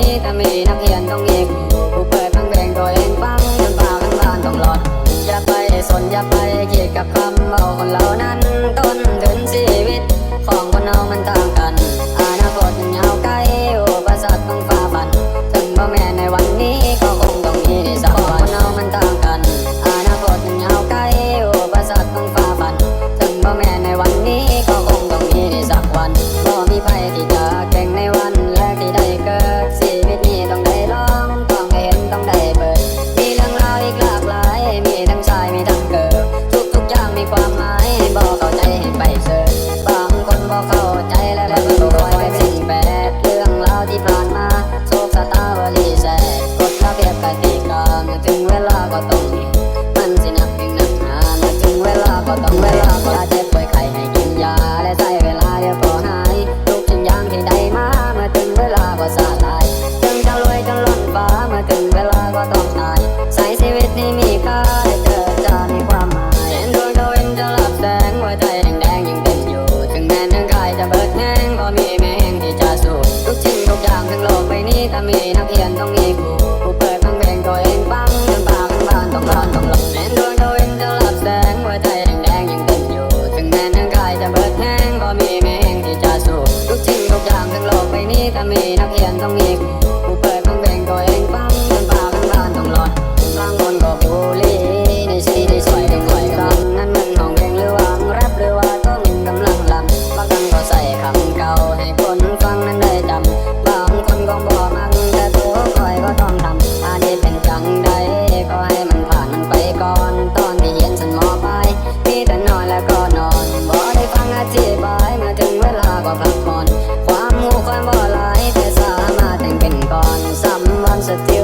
นี้ถ้ามีนักเรียนต้องเอกผู้เปิดบังเพลงตัวเองฟังจนปากน้ำตานต้องหลอดอย่าไปสนอย่าไป ลาก็ต้อง มันสินักเพียงนักหาและถึงเวลาก็ต้องเว ต้องอีกูเป็นงตัวเองฟังเดินป่าข้งบ้านต้องหอดล่างบนก็บุรีในชีได้ช่วยกันด้วยกันนั้นมันห้องเพลงหรือวางแรปหรือว่าก็มินกำลังลำบางครั้งก็ใส่คำเก่าให้คนฟังนั้นได้จำบางคนก็บอมัแต่ตัวคอยก็ต้องทำอันนี้เป็นจังใดก็ให้มันผ่านมันไปก่อนตอนที่เยนฉันมอไปมีแต่นอนแล้วก็นอนบ่ได้ฟังอธิบายมาถึงเวลาก็พักผ่น songs a they